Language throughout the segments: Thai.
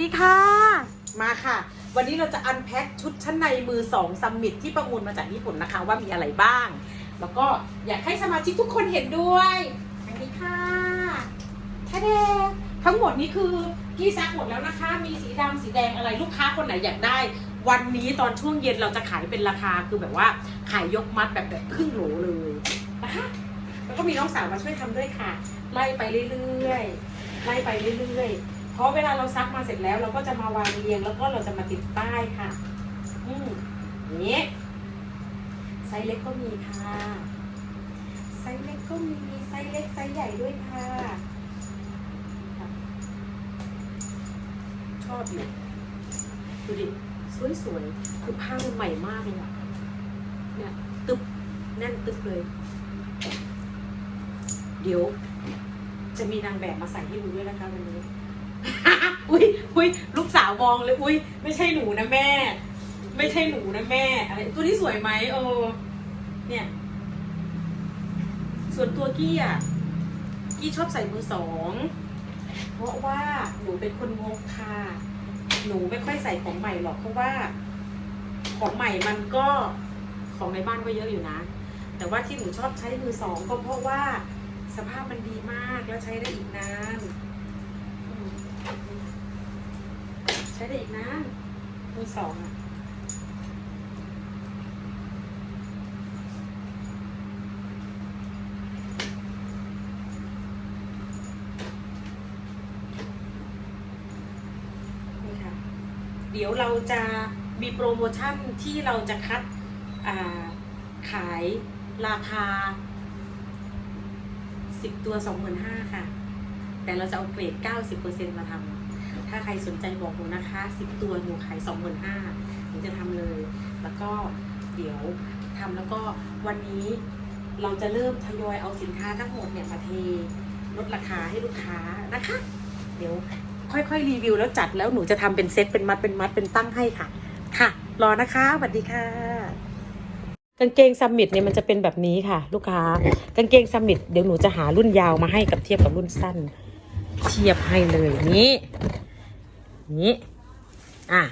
ดีค่ะ มาค่ะ วันนี้เราจะอันแพ็คชุดชั้นในมือสองซัมมิตที่ประมูลมาจากญี่ปุ่นนะคะ ว่ามีอะไรบ้าง แล้วก็อยากให้สมาชิกทุกคนเห็นด้วยอันนี้ค่ะทะเดทั้งหมดนี้คือกี้ซักหมดแล้วนะคะ มีสีดำสีแดงอะไรลูกค้าคนไหนอยากได้ วันนี้ตอนช่วงเย็นเราจะขายเป็นราคาคือแบบว่าขายยกมัดแบบแบบครึ่งโหลเลยนะคะแล้วก็มีน้องสาวมาช่วยทำด้วยค่ะ ไล่ไปเรื่อยๆไล่ไปเรื่อยๆ เพราะเวลาเราซักมาเสร็จแล้ว เราก็จะมาวางเรียงแล้วก็เราจะมาติดป้ายค่ะ อืมนี้ไซส์เล็กก็มีค่ะ ไซส์เล็กก็มีไซส์เล็กไซส์ใหญ่ด้วยค่ะ ชอบอยู่ดูดิสวยๆคือผ้ามันใหม่มากเลยอะเนี่ยตึบแน่นตึบเลย เดี๋ยว จะมีนางแบบมาใส่ให้ดูด้วยนะคะวันนี้ อุ้ยอุ้ยลูกสาวมองเลย อุ้ยไม่ใช่หนูนะแม่ ไม่ใช่หนูนะแม่อะไรตัวนี้สวยไหมเออเนี่ย ส่วนตัวกี้อะกี้ชอบใส่มือสองเพราะว่าหนูเป็นคนงกค่ะหนูไม่ค่อยใส่ของใหม่หรอกเพราะว่า ของใหม่มันก็ของในบ้านก็เยอะอยู่นะ แต่ว่าที่หนูชอบใช้มือสองก็เพราะว่าสภาพมันดีมากแล้วใช้ได้อีกนานอืมใช้ได้อีกนานมือสองอะนี่ค่ะ เดี๋ยวเราจะมีโปรโมชั่นที่เราจะคัดาขายราคา 10 ตัว 25,000 ค่ะ แต่เราจะเอาเกรด 90%มาทำ ถ้าใครสนใจบอกหนูนะคะ10ตัวหนูขาย25,000หนูจะทำเลย แล้วก็เดี๋ยวทำแล้วก็วันนี้เราจะเริ่มทยอยเอาสินค้าทั้งหมดเนี่ยมาเทลดราคาให้ลูกค้านะคะ เดี๋ยวค่อยๆรีวิวแล้วจัดแล้วหนูจะทำเป็นเซตเป็นมัดเป็นมัดเป็นตั้งให้ค่ะ ค่ะ รอนะคะสวัสดีค่ะ กางเกงซัมมิตเนี่ยมันจะเป็นแบบนี้ค่ะ ลูกค้ากางเกงซัมมิตเดี๋ยวหนูจะหารุ่นยาวมาให้กับเทียบกับรุ่นสั้น เทียบให้เลยนี้ นี้อะ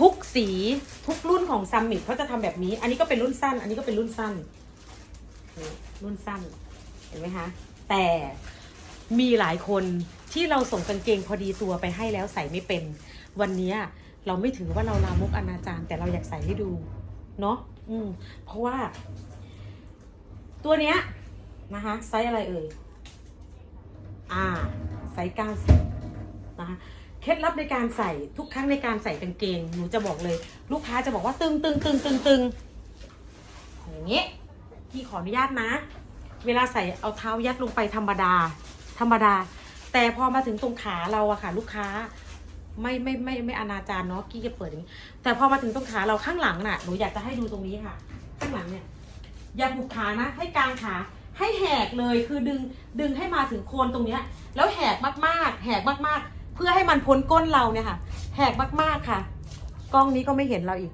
ทุกสีทุกรุ่นของซัมมิตเขาจะทำแบบนี้ อันนี้ก็เป็นรุ่นสั้น อันนี้ก็เป็นรุ่นสั้น รุ่นสั้น เห็นไหมคะ แต่มีหลายคนที่เราส่งกางเกงพอดีตัวไปให้แล้วใส่ไม่เป็น วันนี้เราไม่ถือว่าเราลามกอนาจารแต่เราอยากใส่ให้ดู เนาะอืม เพราะว่า ตัวเนี้ยนะคะไซส์อะไรเอ่ย อ่า ไซส์เก้าสิบนะคะ เคล็ดลับในการใส่ทุกครั้งในการใส่กางเกงหนูจะบอกเลย ลูกค้าจะบอกว่าตึงตึงตึงตึงตึงอย่างเงี้พี่ขออนุญาตนะ เวลาใส่เอาเท้ายัดลงไปธรรมดา ธรรมดา แต่พอมาถึงตรงขาเราอะค่ะ ลูกค้าไม่ไม่ไม่ไม่อนาจารเนาะกี้จะเปิดอย่างนี้ แต่พอมาถึงตรงขาเราข้างหลังน่ะหนูอยากจะให้ดูตรงนี้ค่ะ ข้างหลังเนี่ย อย่าผูกขานะ ให้กางขาให้แหกเลยคือดึงดึงให้มาถึงโคนตรงเนี้ย แล้วแหกมากๆ แหกมากๆ พื่อให้มันพ้นก้นเราเนี่ยค่ะ แหกมากๆค่ะ กล้องนี้ก็ไม่เห็นเราอีก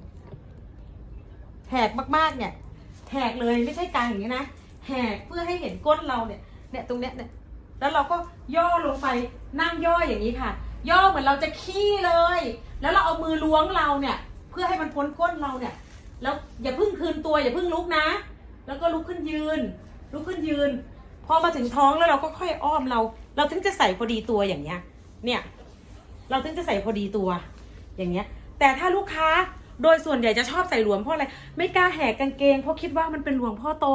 แหกมากๆเนี่ย แหกเลยไม่ใช่กลางอย่างนี้นะ แหกเพื่อให้เห็นก้นเราเนี่ย เนี่ยตรงเนี้ยเนี่ย แล้วเราก็ย่อลงไปนั่งย่ออย่างนี้ค่ะ ย่อเหมือนเราจะขี้เลย แล้วเราเอามือล้วงเราเนี่ย เพื่อให้มันพ้นก้นเราเนี่ย แล้วอย่าพิ่งคืนตัวอย่าพิ่งลุกนะ แล้วก็ลุกขึ้นยืน ลุกขึ้นยืน พอมาถึงท้องแล้วเราก็ค่อยอ้อมเรา เราถึงจะใส่พอดีตัวอย่างเงี้ย เนี่ย เราถึงจะใส่พอดีตัว อย่างเงี้ย แต่ถ้าลูกค้าโดยส่วนใหญ่จะชอบใส่หลวมเพราะอะไร ไม่กล้าแหกกางเกงเพราะคิดว่ามันเป็นหลวงพ่อโต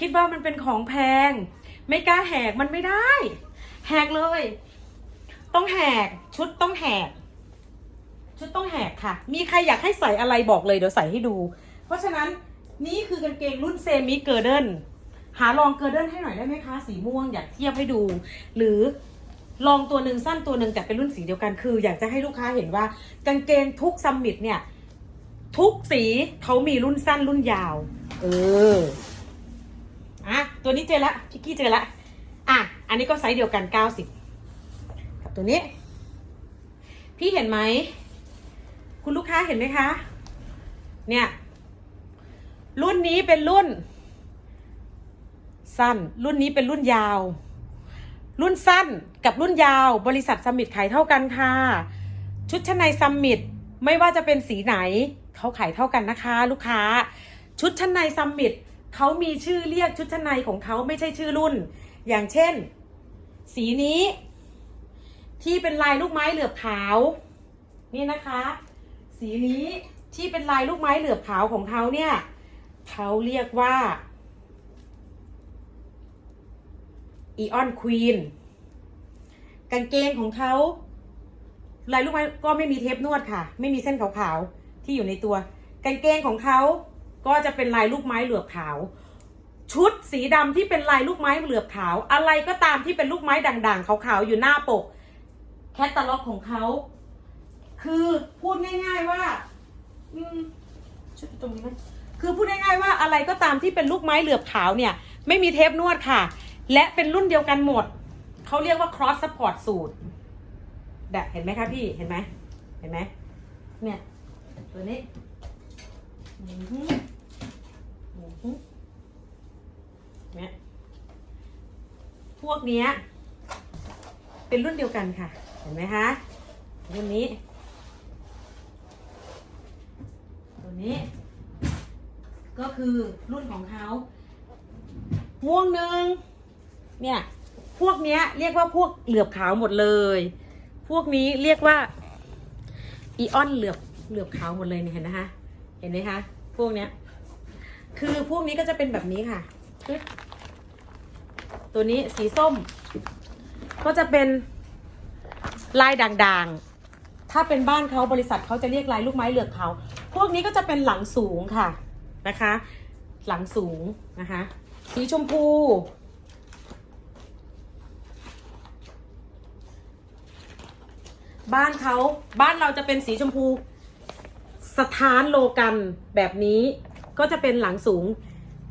คิดว่ามันเป็นของแพง ไม่กล้าแหกมันไม่ได้ แหกเลย ต้องแหกชุดต้องแหก ชุดต้องแหกค่ะ มีใครอยากให้ใส่อะไรบอกเลยเดี๋ยวใส่ให้ดู เพราะฉะนั้นนี่คือกางเกงรุ่นเซมิเกอร์เดนหาลองเกอร์เดนให้หน่อยได้ไหมคะ สีม่วงอยากเทียบให้ดู หรือ ลองตัวหนึ่งสั้นตัวหนึ่งแต่เป็นรุ่นสีเดียวกันคือ อยากจะให้ลูกค้าเห็นว่ากางเกงทุกซัมมิตเนี่ย ทุกสีเขามีรุ่นสั้นรุ่นยาว เอออะตัวนี้เจอละพิกกี้เจอละอะอันนี้ก็ไซส์เดียวกันเก้าสิบกับตัวนี้ พี่เห็นไหม คุณลูกค้าเห็นไหมคะ เนี่ย รุ่นนี้เป็นรุ่น สั้น รุ่นนี้เป็นรุ่นยาว รุ่นสั้นกับรุ่นยาวบริษัทซัมมิตขายเท่ากันค่ะ ชุดชั้นในซัมมิตไม่ว่าจะเป็นสีไหนเขาขายเท่ากันนะคะ ลูกค้า ชุดชั้นในซัมมิตเขามีชื่อเรียกชุดชั้นในของเขาไม่ใช่ชื่อรุ่น อย่างเช่น สีนี้ ที่เป็นลายลูกไม้เหลือบขาว นี่นะคะ สีนี้ที่เป็นลายลูกไม้เหลือบขาวของเขาเนี่ยเขาเรียกว่า อีออนควีนกางเกงของเขาลายลูกไม้ก็ไม่มีเทปนวดค่ะ ไม่มีเส้นขาวๆที่อยู่ในตัว กางเกงของเขาก็จะเป็นลายลูกไม้เหลือบขาว ชุดสีดำที่เป็นลายลูกไม้เหลือบขาว อะไรก็ตามที่เป็นลูกไม้ด่างๆขาวๆอยู่หน้าปก แคตตาล็อกของเขา คือพูดง่าย ๆว่าอืมชุดตรงนี้ไหมคือพูดง่ายๆว่าอะไรก็ตามที่เป็นลูกไม้เหลือบขาวเนี่ย ไม่มีเทปนวดค่ะ และเป็นรุ่นเดียวกันหมด เขาเรียกว่า cross support สูตรแบบเห็นไหมคะพี่ เห็นไหม เห็นไหม เนี่ย ตัวนี้เนี่ยพวกเนี้ย เป็นรุ่นเดียวกันค่ะ เห็นไหมคะ รุ่นนี้ ตัวนี้ ก็คือรุ่นของเขาวงหนึ่ง เนี่ย พวกเนี้ย เรียกว่าพวกเหลือบขาวหมดเลย พวกนี้เรียกว่าอีออนเหลือบเหลือบขาวหมดเลยเนี่ยเห็นนะคะเห็นไหมคะพวกเนี้ย คือพวกนี้ก็จะเป็นแบบนี้ค่ะ ตัวนี้สีส้ม ก็จะเป็นลายด่างๆ ถ้าเป็นบ้านเขาบริษัทเขาจะเรียกลายลูกไม้เหลือบขาวพวกนี้ก็จะเป็นหลังสูงค่ะนะคะ หลังสูงนะคะ สีชมพู บ้านเขาบ้านเราจะเป็นสีชมพู สถานโลกันแบบนี้ ก็จะเป็นหลังสูง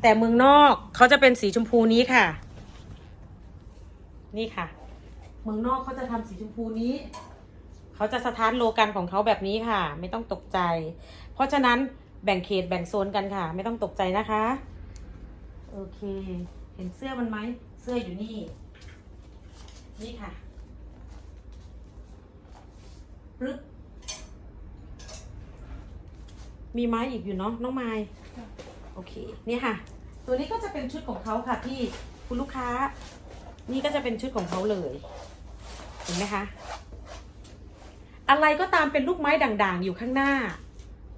แต่เมืองนอกเขาจะเป็นสีชมพูนี้ค่ะ นี่ค่ะ เมืองนอกเขาจะทำสีชมพูนี้เขาจะสถานโลกันของเขาแบบนี้ค่ะ ไม่ต้องตกใจ เพราะฉะนั้นแบ่งเขตแบ่งโซนกันค่ะ ไม่ต้องตกใจนะคะ โอเค เห็นเสื้อมันไหมเสื้ออยู่นี่ นี่ค่ะ รึบมีไม้อีกอยู่เนาะน้องไม้โอเคนี่ค่ะ ตัวนี้ก็จะเป็นชุดของเขาค่ะพี่คุณลูกค้า นี่ก็จะเป็นชุดของเขาเลยเห็นไหมคะอะไรก็ตามเป็นลูกไม้ด่างๆ อยู่ข้างหน้า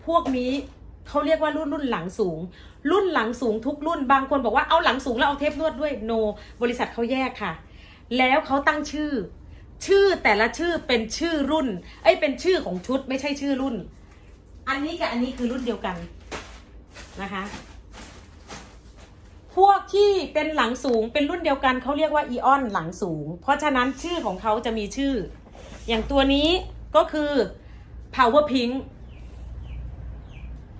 พวกนี้เขาเรียกว่ารุ่นรุ่นหลังสูง รุ่นหลังสูงทุกรุ่นบางคนบอกว่าเอาหลังสูงแล้วเอาเทปนวดด้วยโนบริษัทเขาแยกค่ะ แล้วเขาตั้งชื่อ ชื่อแต่ละชื่อเป็นชื่อรุ่น เอ้ยเป็นชื่อของชุดไม่ใช่ชื่อรุ่น อันนี้กับอันนี้คือรุ่นเดียวกันนะคะ พวกที่เป็นหลังสูงเป็นรุ่นเดียวกันเขาเรียกว่าอีออนหลังสูง เพราะฉะนั้นชื่อของเขาจะมีชื่อ อย่างตัวนี้ก็คือ power pink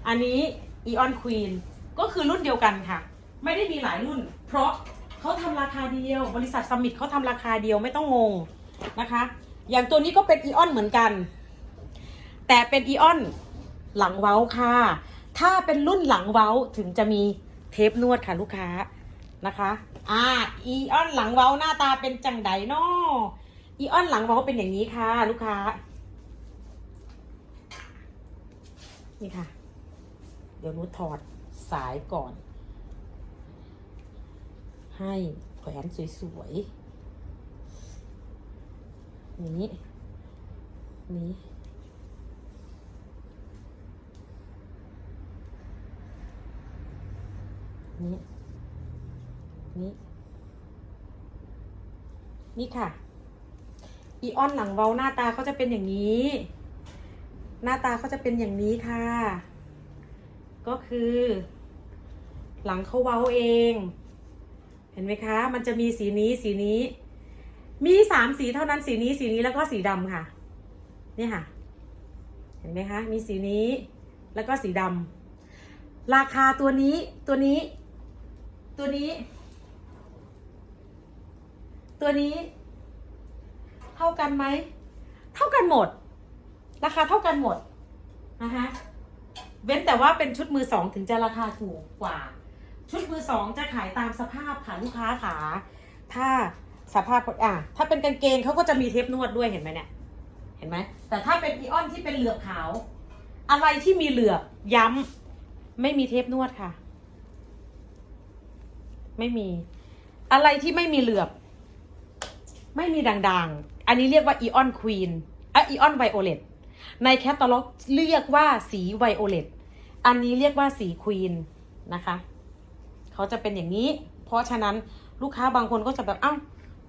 อันนี้ Eon Queen ก็คือรุ่นเดียวกันค่ะ ไม่ได้มีหลายรุ่น เพราะเขาทำราคาเดียว บริษัทสมิธเขาทำราคาเดียวไม่ต้องงง นะคะ อย่างตัวนี้ก็เป็น Eon เหมือนกัน แต่เป็น Eon หลังเว้าค่ะ ถ้าเป็นรุ่นหลังเว้าถึงจะมีเทปนวดค่ะลูกค้านะคะอ่า Eon หลังเว้าหน้าตาเป็นจังไดเนาะ Eon หลังเว้าเป็นอย่างนี้ค่ะ ลูกค้า นี่ค่ะ เดี๋ยวหนูถอดสายก่อน ให้แขวนสวยๆ นี้ นี้ นี้ นี้ นี่ค่ะ อีออนหลังเว้าหน้าตาเขาจะเป็นอย่างนี้ หน้าตาเขาจะเป็นอย่างนี้ค่ะ ก็คือ หลังเขาเว้าเอง เห็นไหมคะ มันจะมีสีนี้ สีนี้ มีสามสีเท่านั้นสีนี้สีนี้แล้วก็สีดำค่ะ นี่ค่ะ เห็นไหมคะ มีสีนี้แล้วก็สีดำราคาตัวนี้ตัวนี้ ตัวนี้ ตัวนี้ เท่ากันไหม เท่ากันหมด ราคาเท่ากันหมดนะคะเว้นแต่ว่าเป็นชุดมือสองถึงจะราคาถูกกว่า ชุดมือสองจะขายตามสภาพค่ะลูกค้าขาถ้า สภาพอะถ้าเป็นกางเกงเขาก็จะมีเทปนวดด้วยเห็นไหมเนี่ย เห็นไหม แต่ถ้าเป็นอีออนที่เป็นเหลือบขาว อะไรที่มีเหลือบย้ำไม่มีเทปนวดค่ะ ไม่มี อะไรที่ไม่มีเหลือบ ไม่มีด่างๆ อันนี้เรียกว่าอีออนควีนอะอีออนไวโอเลตในแคตตาล็อกเรียกว่าสีไวโอเลตอันนี้เรียกว่าสีควีนนะคะ เขาจะเป็นอย่างนี้ เพราะฉะนั้นลูกค้าบางคนก็จะแบบอ้าว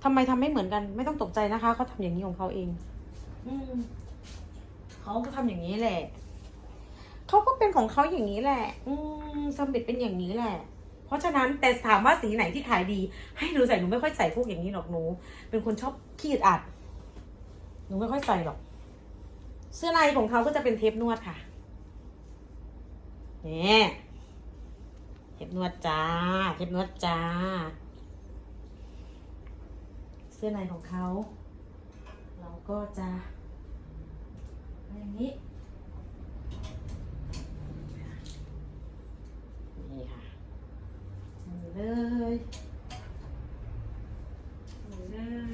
ทำไมทำไม่เหมือนกัน ไม่ต้องตกใจนะคะเขาทำอย่างนี้ของเขาเอง อืมเขาก็ทำอย่างนี้แหละเขาก็เป็นของเขาอย่างนี้แหละ อืมสมเด็จเป็นอย่างนี้แหละ เพราะฉะนั้นแต่ถามว่าสีไหนที่ขายดี ให้หนูใส่หนูไม่ค่อยใส่พวกอย่างนี้หรอกหนู เป็นคนชอบขี้อึดอัด หนูไม่ค่อยใส่หรอก เสื้อในของเขาก็จะเป็นเทปนวดค่ะเนี่ยเทปนวดจ้า เทปนวดจ้า เสื้อในของเขา เราก็จะอย่างนี้ นี่ค่ะนี่เลยนี่เลย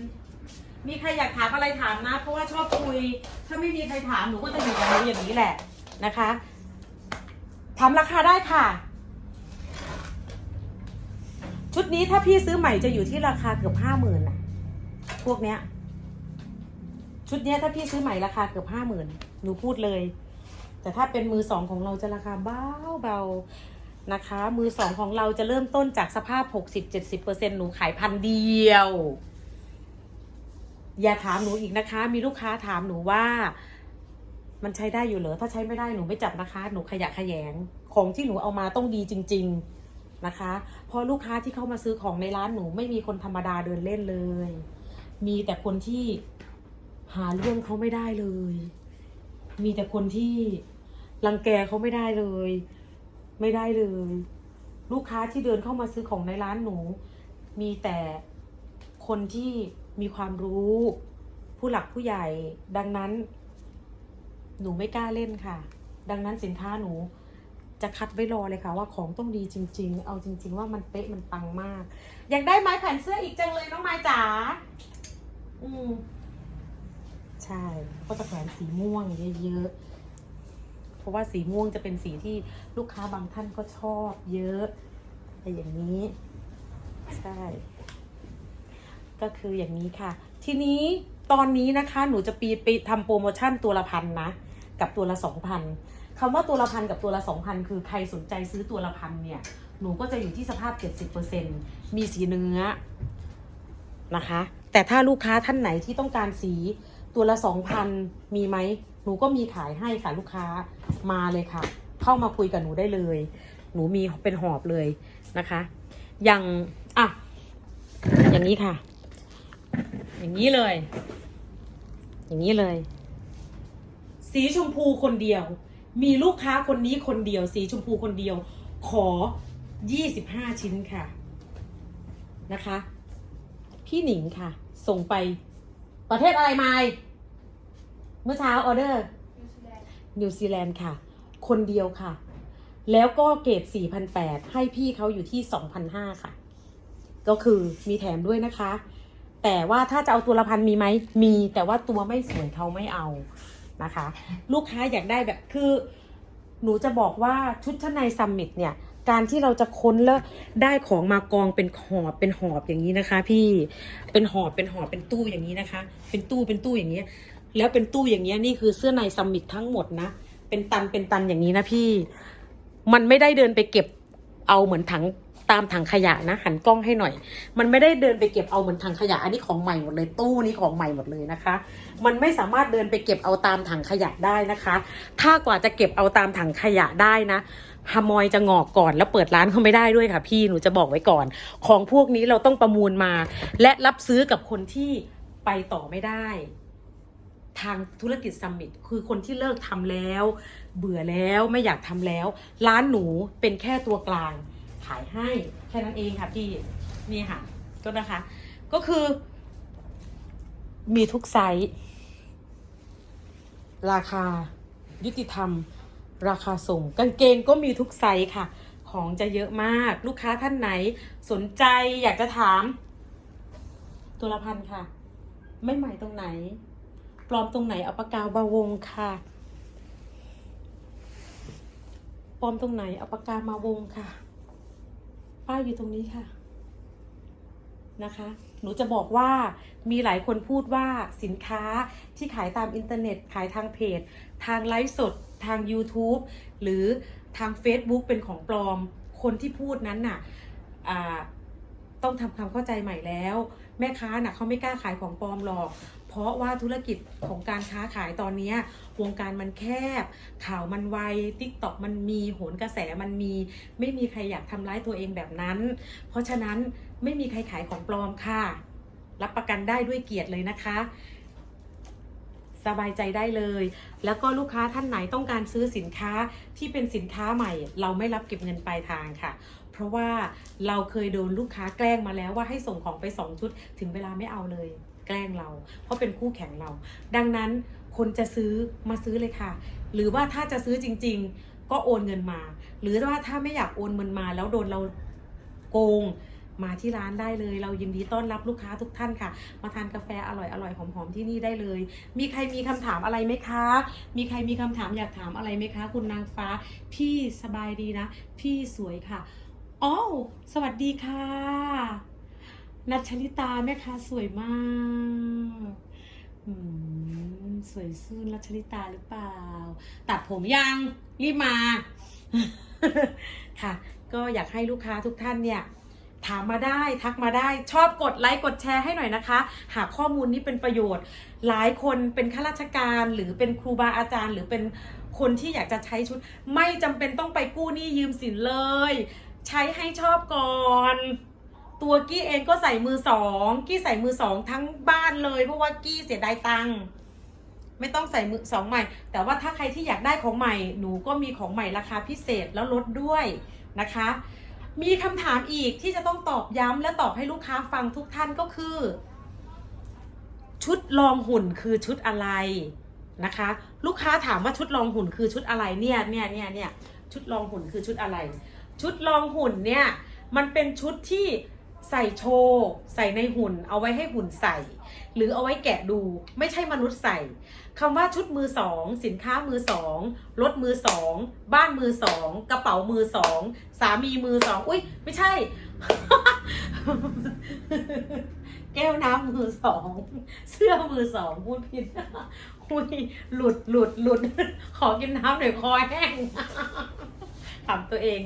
มีใครอยากถามอะไรถามนะ เพราะว่าชอบคุย ถ้าไม่มีใครถามหนูก็จะอยู่กับหนูอย่างนี้แหละนะคะถามราคาได้ค่ะ ชุดนี้ถ้าพี่ซื้อใหม่จะอยู่ที่ราคาเกือบห้าหมื่นนะ พวกเนี้ย ชุดเนี้ยถ้าพี่ซื้อใหม่ราคาเกือบห้าหมื่นหนูพูดเลย แต่ถ้าเป็นมือสองของเราจะราคาเบาเบานะคะ มือสองของเราจะเริ่มต้นจากสภาพ60-70%หนูขายพันเดียว อย่าถามหนูอีกนะคะ มีลูกค้าถามหนูว่ามันใช้ได้อยู่เหรอ ถ้าใช้ไม่ได้หนูไม่จับนะคะ หนูขยะขยง ของที่หนูเอามาต้องดีจริง ๆนะคะ เพราะลูกค้าที่เข้ามาซื้อของในร้านหนูไม่มีคนธรรมดาเดินเล่นเลย มีแต่คนที่หาเรื่องเขาไม่ได้เลย มีแต่คนที่รังแกเขาไม่ได้เลย ไม่ได้เลย ลูกค้าที่เดินเข้ามาซื้อของในร้านหนู มีแต่คนที่มีความรู้ ผู้หลักผู้ใหญ่ ดังนั้น หนูไม่กล้าเล่นค่ะ ดังนั้นสินค้าหนูจะคัดไว้รอเลยค่ะว่าของต้องดีจริง ๆ เอาจริง ๆ ว่ามันเป๊ะมันปังมาก อยากได้ไม้แผ่นเสื้ออีกจังเลยน้องไม้จ๋า อืมใช่ก็จะแขวนสีม่วงเยอะๆ เพราะว่าสีม่วงจะเป็นสีที่ลูกค้าบางท่านก็ชอบเยอะแต่อย่างนี้ ใช่ ก็คืออย่างนี้ค่ะ ทีนี้ตอนนี้นะคะหนูจะปีไปทำโปรโมชั่นตัวละพันนะ กับตัวละสองพันคำว่าตัวละพันกับตัวละสองพันคือใครสนใจซื้อตัวละพันเนี่ย หนูก็จะอยู่ที่สภาพ 70%มีสีเนื้อนะคะ แต่ถ้าลูกค้าท่านไหนที่ต้องการสีตัวละสองพันมีไหมหนูก็มีขายให้ค่ะลูกค้ามาเลยค่ะ เข้ามาคุยกับหนูได้เลย หนูมีเป็นหอบเลยนะคะ อย่างอะอย่างนี้ค่ะ อย่างนี้เลย อย่างนี้เลย สีชมพูคนเดียว มีลูกค้าคนนี้คนเดียว สีชมพูคนเดียว ขอ25ชิ้นค่ะนะคะ พี่หนิงค่ะ ส่งไป ประเทศอะไรมาเมื่อเช้าออเดอร์ นิวซีแลนด์ค่ะ คนเดียวค่ะ แล้วก็เกรด4,800 ให้พี่เขาอยู่ที่ 2,500 ค่ะ ก็คือมีแถมด้วยนะคะ แต่ว่าถ้าจะเอาตัวละพันมีไหม มี แต่ว่าตัวไม่สวยเขาไม่เอานะคะ ลูกค้าอยากได้แบบคือ หนูจะบอกว่าชุดชั้นในซัมมิตเนี่ย การที่เราจะค้นแล้วได้ของมากองเป็นหอบเป็นหอบอย่างนี้นะคะ พี่เป็นหอบเป็นหอบเป็นตู้อย่างนี้นะคะ เป็นตู้เป็นตู้อย่างนี้ แล้วเป็นตู้อย่างเงี้นี่คือเสื้อในซัมมิตทั้งหมดนะ เป็นตันเป็นตันอย่างนี้นะพี่ มันไม่ได้เดินไปเก็บเอาเหมือนถังตามถังขยะนะ หันกล้องให้หน่อย มันไม่ได้เดินไปเก็บเอาเหมือนถังขยะ อันนี้ของใหม่หมดเลยตู้นี้ของใหม่หมดเลยนะคะ มันไม่สามารถเดินไปเก็บเอาตามถังขยะได้นะคะ ถ้ากว่าจะเก็บเอาตามถังขยะได้นะ ฮามอยจะงอกก่อนแล้วเปิดร้านเขาไม่ได้ด้วยค่ะพี่หนูจะบอกไว้ก่อน ของพวกนี้เราต้องประมูลมา และรับซื้อกับคนที่ไปต่อไม่ได้ ทางธุรกิจซัมมิตคือคนที่เลิกทำแล้ว เบื่อแล้วไม่อยากทำแล้ว ร้านหนูเป็นแค่ตัวกลาง ขายให้แค่นั้นเองค่ะพี่นี่ค่ะก็นะคะ ก็คือ มีทุกไซส์ราคา ยุติธรรม ราคาส่ง กางเกงก็มีทุกไซส์ค่ะ ของจะเยอะมาก ลูกค้าท่านไหนสนใจอยากจะถาม ตัวละพันค่ะ ไม่ใหม่ตรงไหน ปลอมตรงไหนเอาปากกาบาวงค่ะปลอมตรงไหนเอาปากกามาวงค่ะ ป้ายอยู่ตรงนี้ค่ะนะคะ หนูจะบอกว่ามีหลายคนพูดว่าสินค้าที่ขายตามอินเทอร์เน็ตขายทางเพจ ทางไลฟ์สด ทาง YouTube หรือทาง Facebook เป็นของปลอม คนที่พูดนั้นน่ะต้องทำความเข้าใจใหม่แล้ว แม่ค้าน่ะเขาไม่กล้าขายของปลอมหรอก เพราะว่าธุรกิจของการค้าขายตอนนี้วงการมันแคบ ข่าวมันไวทิกต็อกมันมีโหนกระแสมันมี ไม่มีใครอยากทำร้ายตัวเองแบบนั้น เพราะฉะนั้นไม่มีใครขายของปลอมค่ะ รับประกันได้ด้วยเกียรติเลยนะคะ สบายใจได้เลย แล้วก็ลูกค้าท่านไหนต้องการซื้อสินค้าที่เป็นสินค้าใหม่ เราไม่รับเก็บเงินปลายทางค่ะ เพราะว่าเราเคยโดนลูกค้าแกล้งมาแล้วว่าให้ส่งของไป 2 ชุด ถึงเวลาไม่เอาเลย แกล้งเรา เพราะเป็นคู่แข่งเรา ดังนั้นคนจะซื้อมาซื้อเลยค่ะ หรือว่าถ้าจะซื้อจริง ๆ ก็โอนเงินมา หรือว่าถ้าไม่อยากโอนเงินมาแล้วโดนเราโกง มาที่ร้านได้เลย เรายินดีต้อนรับลูกค้าทุกท่านค่ะ มาทานกาแฟอร่อยอร่อยหอมๆที่นี่ได้เลย มีใครมีคำถามอะไรไหมคะ มีใครมีคำถามอยากถามอะไรไหมคะ คุณนางฟ้า พี่สบายดีนะ พี่สวยค่ะอ๋อสวัสดีค่ะนัชลิตาแม่ค้าสวยมากอืมสวยซื่นรัชลิตาหรือเปล่า ตัดผมยังรีบมา ค่ะ ก็อยากให้ลูกค้าทุกท่านเนี่ย ถามมาได้ทักมาได้ชอบกดไลค์กดแชร์ให้หน่อยนะคะ หากข้อมูลนี้เป็นประโยชน์ หลายคนเป็นข้าราชการหรือเป็นครูบาอาจารย์ หรือเป็นคนที่อยากจะใช้ชุด ไม่จำเป็นต้องไปกู้หนี้ยืมสินเลย ใช้ให้ชอบก่อนตัวกี้เองก็ใส่มือสองกี้ใส่มือสองทั้งบ้านเลยเพราะว่ากี้เสียดายตังค์ไม่ต้องใส่มือสองใหม่ แต่ว่าถ้าใครที่อยากได้ของใหม่หนูก็มีของใหม่ราคาพิเศษแล้วลดด้วยนะคะ มีคำถามอีกที่จะต้องตอบย้ำและตอบให้ลูกค้าฟังทุกท่านก็คือ ชุดลองหุ่นคือชุดอะไรนะคะ ลูกค้าถามว่าชุดลองหุ่นคือชุดอะไรเนี่ยเนี่ยเนี่ยเนี่ยชุดลองหุ่นคือชุดอะไร ชุดลองหุ่นเนี่ยมันเป็นชุดที่ ใส่โชว์ใส่ในหุ่น เอาไว้ให้หุ่นใส่ หรือเอาไว้แกะดูไม่ใช่มนุษย์ใส่คำว่าชุดมือสอง สินค้ามือสองรถมือสองบ้านมือสองกระเป๋ามือสองสามีมือสองอุ้ยไม่ใช่ แก้วน้ำมือสองเสื้อมือสองพูดผิดอุ้ยหลุดหลุดหลุดขอกินน้ำหน่อยคอแห้งถามตัวเอง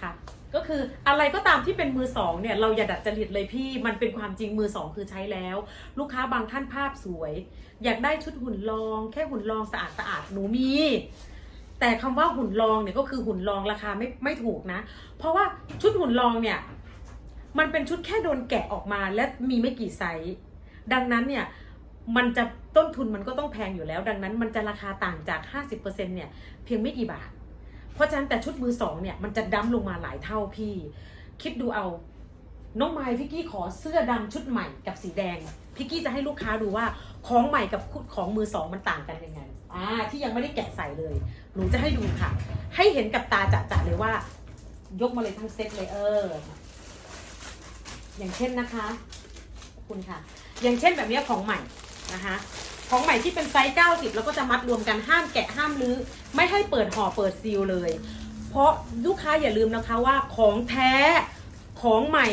ค่ะ ก็คืออะไรก็ตามที่เป็นมือสองเนี่ยเราอย่าดัดจริตเลยพี่มันเป็นความจริงมือสองคือใช้แล้ว ลูกค้าบางท่านภาพสวย อยากได้ชุดหุ่นรอง แค่หุ่นรองสะอาดสะอาดหนูมี แต่คำว่าหุ่นรองเนี่ยก็คือหุ่นรองราคาไม่ไม่ถูกนะ เพราะว่าชุดหุ่นรองเนี่ยมันเป็นชุดแค่โดนแกะออกมาและมีไม่กี่ไซส์ดังนั้นเนี่ยมันจะต้นทุนมันก็ต้องแพงอยู่แล้ว ดังนั้นมันจะราคาต่างจาก 50%เนี่ยเพียงไม่กี่บาท เพราะฉะนั้นแต่ชุดมือสองเนี่ยมันจะดั้มลงมาหลายเท่าพี่ คิดดูเอา น้องไม้พี่กี้ขอเสื้อดำชุดใหม่กับสีแดงพี่กี้จะให้ลูกค้าดูว่าของใหม่กับของมือสองมันต่างกันยังไงอ่าที่ยังไม่ได้แกะใส่เลย หนูจะให้ดูค่ะ ให้เห็นกับตาจะๆเลยว่า ยกมาเลยทั้งเซ็ตเลยเออ อย่างเช่นนะคะ คุณค่ะ อย่างเช่นแบบนี้ของใหม่นะคะ ของใหม่ที่เป็นไซส์ 90 แล้วก็จะมัดรวมกันห้ามแกะห้ามลื้อ ไม่ให้เปิดห่อเปิดซีลเลย เพราะลูกค้าอย่าลืมนะคะว่าของแท้ของใหม่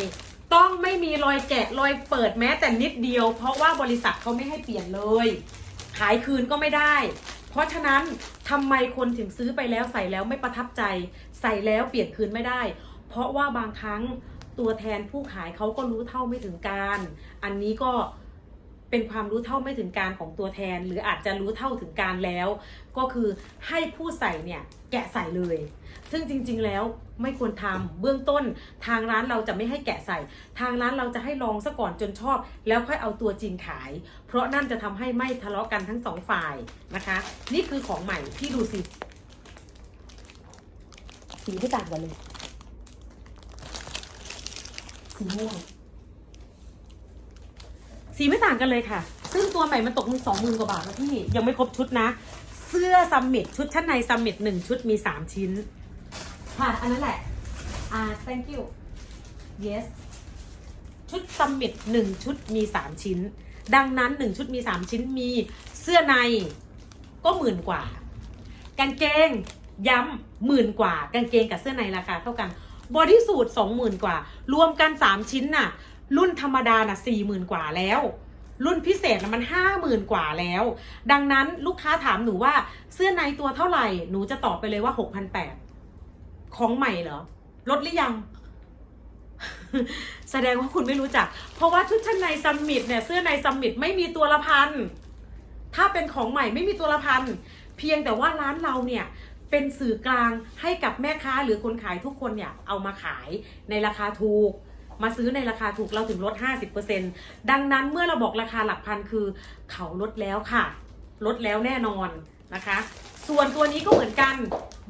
ต้องไม่มีรอยแกะรอยเปิดแม้แต่นิดเดียว เพราะว่าบริษัทเขาไม่ให้เปลี่ยนเลย ขายคืนก็ไม่ได้ เพราะฉะนั้นทำไมคนถึงซื้อไปแล้วใส่แล้วไม่ประทับใจ ใส่แล้วเปลี่ยนคืนไม่ได้ เพราะว่าบางครั้งตัวแทนผู้ขายเขาก็รู้เท่าไม่ถึงการ อันนี้ก็ เป็นความรู้เท่าไม่ถึงการของตัวแทน หรืออาจจะรู้เท่าถึงการแล้ว ก็คือให้ผู้ใส่เนี่ยแกะใส่เลย ซึ่งจริงๆแล้วไม่ควรทำเบื้องต้น ทางร้านเราจะไม่ให้แกะใส่ ทางร้านเราจะให้ลองซะก่อนจนชอบ แล้วค่อยเอาตัวจริงขาย เพราะนั่นจะทำให้ไม่ทะเลาะกันทั้งสองฝ่ายนะคะ นี่คือของใหม่พี่ดูสิสีไม่ต่างกันเลยสีม่วง สีไม่ต่างกันเลยค่ะ ซึ่งตัวใหม่มันตกมือสองหมื่นกว่าบาทนะพี่ ยังไม่ครบชุดนะ เสื้อซัมมิตชุดชั้นในซัมมิตหนึ่งชุดมีสามชิ้น ค่ะ อันนั้นแหละ อ่า thank you yes ชุดซัมมิตหนึ่งชุดมีสามชิ้น ดังนั้นหนึ่งชุดมีสามชิ้นมีเสื้อในก็หมื่นกว่า กางเกงย้ำหมื่นกว่า กางเกงกับเสื้อในราคาเท่ากันบอดี้สูทสองหมื่นกว่า รวมกันสามชิ้นน่ะ รุ่นธรรมดาน่ะสี่หมื่นกว่าแล้ว รุ่นพิเศษน่ะมันห้าหมื่นกว่าแล้ว ดังนั้นลูกค้าถามหนูว่าเสื้อในตัวเท่าไหร่ หนูจะตอบไปเลยว่าหกพันแปดของใหม่เหรอ ลดหรือยัง แสดงว่าคุณไม่รู้จัก เพราะว่าชุดชั้นในซัมมิตเนี่ยเสื้อในซัมมิตไม่มีตัวละพันถ้าเป็นของใหม่ไม่มีตัวละพันเพียงแต่ว่าร้านเราเนี่ยเป็นสื่อกลางให้กับแม่ค้าหรือคนขายทุกคนเนี่ยเอามาขายในราคาถูก มาซื้อในราคาถูกเราถึงลด 50%ดังนั้นเมื่อเราบอกราคาหลักพันคือ เขาลดแล้วค่ะ ลดแล้วแน่นอนนะคะ ส่วนตัวนี้ก็เหมือนกัน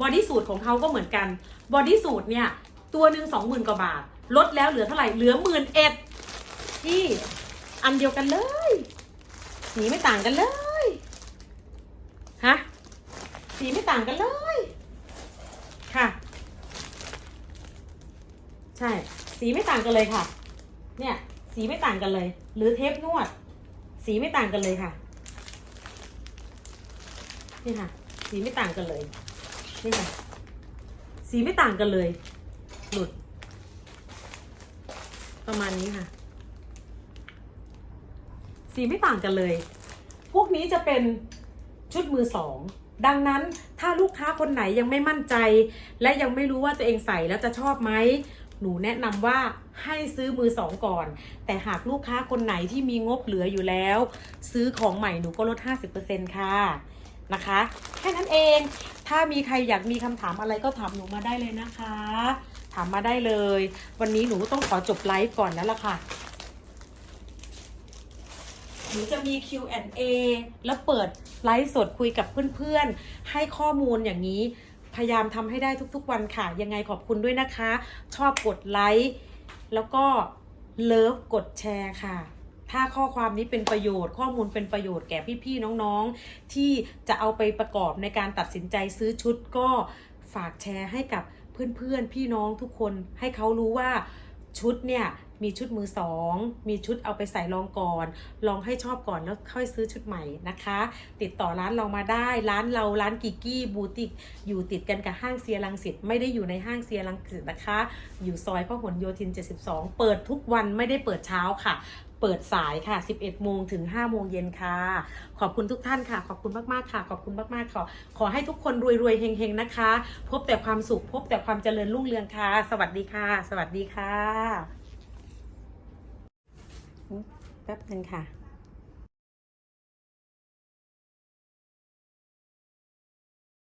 บอดี้สูตรของเขาก็เหมือนกันบอดี้สูตรเนี่ยตัวหนึ่งสองหมื่นกว่าบาท ลดแล้วเหลือเท่าไหร่เหลือหมื่นเอ็ดที่อันเดียวกันเลยสีไม่ต่างกันเลยฮะสีไม่ต่างกันเลย ค่ะ ใช่ สีไม่ต่างกันเลยค่ะ เนี่ย สีไม่ต่างกันเลย หรือเทปนวด สีไม่ต่างกันเลยค่ะ นี่ค่ะ สีไม่ต่างกันเลย นี่ค่ะ สีไม่ต่างกันเลย หลุด ประมาณนี้ค่ะ สีไม่ต่างกันเลย พวกนี้จะเป็นชุดมือสองดังนั้นถ้าลูกค้าคนไหนยังไม่มั่นใจ และยังไม่รู้ว่าตัวเองใส่แล้วจะชอบไหม หนูแนะนำว่าให้ซื้อมือสองก่อน แต่หากลูกค้าคนไหนที่มีงบเหลืออยู่แล้ว ซื้อของใหม่หนูก็ลด 50%ค่ะนะคะ แค่นั้นเอง ถ้ามีใครอยากมีคำถามอะไรก็ถามหนูมาได้เลยนะคะ ถามมาได้เลย วันนี้หนูต้องขอจบไลฟ์ก่อนแล้วล่ะค่ะหนูจะมี Q&A แล้วเปิดไลฟ์สดคุยกับเพื่อนๆ ให้ข้อมูลอย่างนี้ พยายามทำให้ได้ทุกๆวันค่ะ ยังไงขอบคุณด้วยนะคะ ชอบกดไลค์แล้วก็เลิฟกดแชร์ค่ะ ถ้าข้อความนี้เป็นประโยชน์ ข้อมูลเป็นประโยชน์แก่พี่ๆน้องๆ ที่จะเอาไปประกอบในการตัดสินใจซื้อชุดก็ฝากแชร์ให้กับเพื่อนๆ พี่น้องทุกคนให้เขารู้ว่าชุดเนี่ย มีชุดมือสองมีชุดเอาไปใส่ลองก่อน ลองให้ชอบก่อนแล้วค่อยซื้อชุดใหม่นะคะ ติดต่อร้านเรามาได้ ร้านเราร้านกิกี้บูติกอยู่ติดกันกับห้างเซียรังสิตไม่ได้อยู่ในห้างเซียรังสิตนะคะ อยู่ซอยพหลโยธิน 72 เปิดทุกวันไม่ได้เปิดเช้าค่ะ เปิดสายค่ะ 11 โมงถึง 5 โมงเย็นค่ะ ขอบคุณทุกท่านค่ะ ขอบคุณมากๆค่ะ ขอบคุณมากๆขอขอให้ทุกคนรวยๆเฮงๆนะคะ พบแต่ความสุข พบแต่ความเจริญรุ่งเรืองค่ะ สวัสดีค่ะ สวัสดีค่ะ แป๊บหนึ่งค่ะ